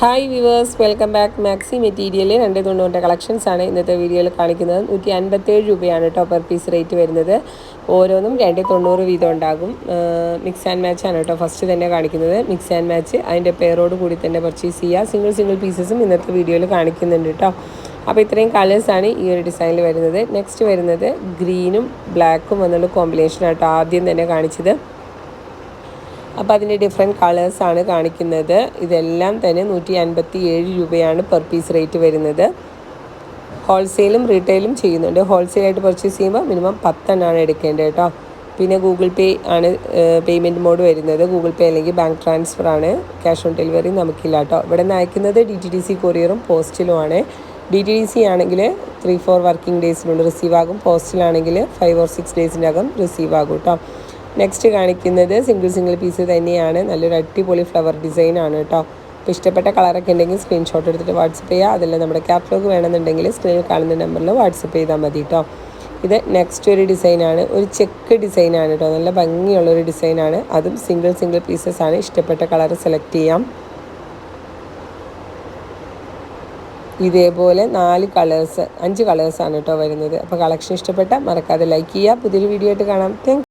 Hi viewers welcome back maxi material രണ്ട് തൊണ്ണൂറിന്റെ collections ആണ് ഇന്നത്തെ വീഡിയോയിൽ കാണിക്കുന്നത്. നൂറ്റി അൻപത്തേഴ് രൂപയാണ് ടോപ്പർ പെർ പീസ് റേറ്റ് വരുന്നത്. ഓരോന്നും രണ്ട് തൊണ്ണൂറ് വീതം ഉണ്ടാകും. മിക്സ് ആൻഡ് മാച്ച് ആണ് കേട്ടോ ഫസ്റ്റ് തന്നെ കാണിക്കുന്നത്. മിക്സ് ആൻഡ് മാച്ച് അതിന്റെ പേരോട് കൂടി തന്നെ പർച്ചേസ് ചെയ്യുക. സിംഗിൾ സിംഗിൾ പീസസും ഇന്നത്തെ വീഡിയോയിൽ കാണിക്കുന്നുണ്ട് കേട്ടോ. അപ്പോൾ ഇത്രയും കളേഴ്സാണ് ഈ ഒരു ഡിസൈനിൽ വരുന്നത്. നെക്സ്റ്റ് വരുന്നത് ഗ്രീനും ബ്ലാക്കും എന്നുള്ള കോമ്പിനേഷനാണ് കേട്ടോ ആദ്യം തന്നെ കാണിച്ചത്. അപ്പോൾ അതിന്റെ ഡിഫറെന്റ് കളേഴ്സാണ് കാണിക്കുന്നത്. ഇതെല്ലാം തന്നെ നൂറ്റി അൻപത്തി ഏഴ് രൂപയാണ് പെർ പീസ് റേറ്റ് വരുന്നത്. ഹോൾസെയിലും റീറ്റെയിലും ചെയ്യുന്നുണ്ട്. ഹോൾസെയിലായിട്ട് പർച്ചേസ് ചെയ്യുമ്പോൾ മിനിമം പത്തെണ്ണമാണ് എടുക്കേണ്ടത് കേട്ടോ. പിന്നെ ഗൂഗിൾ പേ ആണ് പേയ്മെന്റ് മോഡ് വരുന്നത്. ഗൂഗിൾ പേ അല്ലെങ്കിൽ ബാങ്ക് ട്രാൻസ്ഫർ ആണ്. ക്യാഷ് ഓൺ ഡെലിവറി നമുക്കില്ല കേട്ടോ. ഇവിടെ നിന്ന് അയക്കുന്നത് ഡി ടി ഡി സി കൊറിയറും പോസ്റ്റിലുമാണ് ഡി ടി ഡി സി ആണെങ്കിൽ ത്രീ ഫോർ വർക്കിംഗ് ഡേയ്സിനുള്ളിൽ റിസീവ് ആകും. പോസ്റ്റിലാണെങ്കിൽ ഫൈവ് ഓർ സിക്സ് ഡേയ്സിനകം റിസീവ് ആകും കേട്ടോ. നെക്സ്റ്റ് കാണിക്കുന്നത് സിംഗിൾ സിംഗിൾ പീസ് തന്നെയാണ്. നല്ലൊരു അടിപൊളി ഫ്ലവർ ഡിസൈൻ ആണ് കേട്ടോ. അപ്പോൾ ഇഷ്ടപ്പെട്ട കളറൊക്കെ ഉണ്ടെങ്കിൽ സ്ക്രീൻഷോട്ട് എടുത്തിട്ട് വാട്സപ്പ് ചെയ്യുക അതല്ല നമ്മുടെ കാറ്റലോഗ് വേണമെന്നുണ്ടെങ്കിൽ സ്ക്രീനിൽ കാണുന്ന നമ്പറിൽ വാട്സപ്പ് ചെയ്താൽ മതി കേട്ടോ. ഇത് നെക്സ്റ്റ് ഒരു ഡിസൈനാണ് ഒരു ചെക്ക് ഡിസൈനാണ് കേട്ടോ. നല്ല ഭംഗിയുള്ളൊരു ഡിസൈനാണ് അതും സിംഗിൾ സിംഗിൾ പീസസ് ആണ്. ഇഷ്ടപ്പെട്ട കളർ സെലക്ട് ചെയ്യാം. ഇതേപോലെ നാല് കളേഴ്സ് അഞ്ച് കളേഴ്സാണ് കേട്ടോ വരുന്നത്. അപ്പോൾ കളക്ഷൻ ഇഷ്ടപ്പെട്ട മറക്കാതെ ലൈക്ക് ചെയ്യുക. പുതിയൊരു വീഡിയോ ആയിട്ട് കാണാം. താങ്ക്